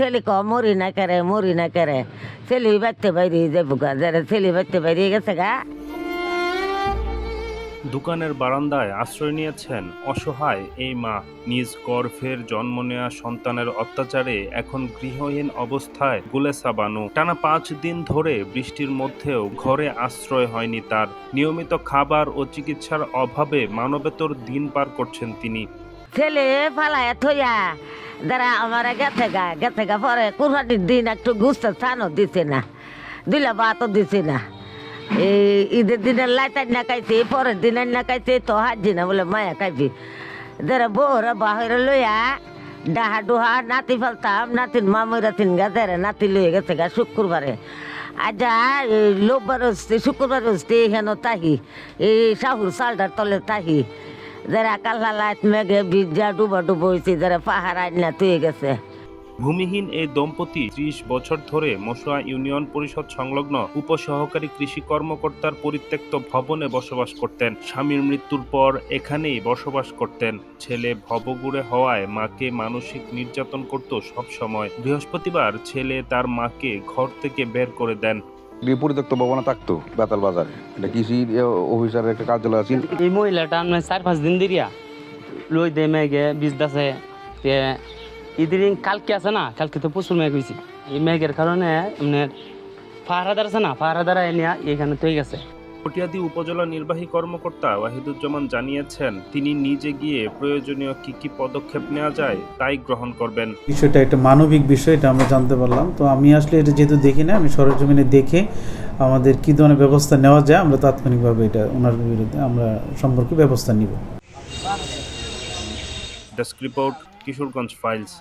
ছেলে ক মরি না করে মরি না করে ছেলে বাড়তে বাইরে যাব গা যারা ছেলে বাড়তে বাইরে গেছে গা দোকানের বারান্দায় আশ্রয় নিয়েছেন অসহায় এই মা। নিজ গর্ভের জন্ম নেওয়া সন্তানের অত্যাচারে এখন গৃহহীন অবস্থায় গুলেসা বানু টানা পাঁচ দিন ধরে বৃষ্টির মধ্যেও ঘরে আশ্রয় হয়নি তার। নিয়মিত খাবার ও চিকিৎসার অভাবে মানবেতর দিন পার করছেন তিনি। ছেলে ফালায় থইয়া। যারা আমার গেছে গা গেছে গা পরে কুরবানির দিন একটু গুছতে ছানো দিছে না দিলে ভাতও দিছে না। এই ঈদের দিনে লাইটাই না খাইছে পরের দিনে না খাইছে তো হাজি না বলে মায়া খাইবি। যারা বউরা বাহিরে লইয়া ডাহা ডুহা নাতি ফেলতাম নাতিন মামুরা তিন গা যারা নাতি লইয়া গেছে গা শুক্রবারে। আজা হচ্ছে শুক্রবার হচ্ছে হেন তাহি, এই শাহুর সালটার তলে তাহি। যারা কাল্লা লাইট মেঘে ডুবা ডুবো হয়েছে যারা পাহাড় আইনা তুই গেছে। ভূমিহীন এই দম্পতি ত্রিশ বছর ধরে মশুয়া ইউনিয়ন পরিষদ সংলগ্ন উপসহকারী কৃষি কর্মকর্তার পরিত্যক্ত ভবনে বসবাস করতেন। স্বামীর মৃত্যুর পর এখানেই বসবাস করতেন। ছেলে ভবগুড়ে হওয়ায় মাকে মানসিক নির্যাতন করত সব সময় বৃহস্পতিবার ছেলে তার মাকে ঘর থেকে বের করে দেন। পরিত্যক্ত ভবনে থাকতো বেতাল বাজারে। এটা কৃষি অফিসারের একটা কার্যালয় আছে। এই মহিলাটা আমি চার পাঁচ দিন দিরিয়া। লই দে মেঘে বীজ দাসে ইদিন কালকে আছে না? কালকে তো প্রচুর মেঘ হয়েছে এই মেঘের কারণে মানে ফাহারাদার আছে না? ফাহারাদার এনে এখানে তৈরি গেছে। কটিয়াদি উপজেলা নির্বাহী কর্মকর্তা ওয়াহিদুজ্জামান জানিয়েছেন তিনি নিজে গিয়ে প্রয়োজনীয় কি কি পদক্ষেপ নেওয়া যায় তাই গ্রহণ করবেন। বিষয়টা একটা মানবিক বিষয় এটা আমরা জানতে পারলাম। তো আমি আসলে এটা যেহেতু দেখি না আমি সরজমিনে দেখে আমাদের কী ধরনের ব্যবস্থা নেওয়া যায় আমরা তাৎক্ষণিকভাবে এটা ওনার বিরুদ্ধে আমরা সম্পর্কে ব্যবস্থা নিব। Desk report Kishoreganj files.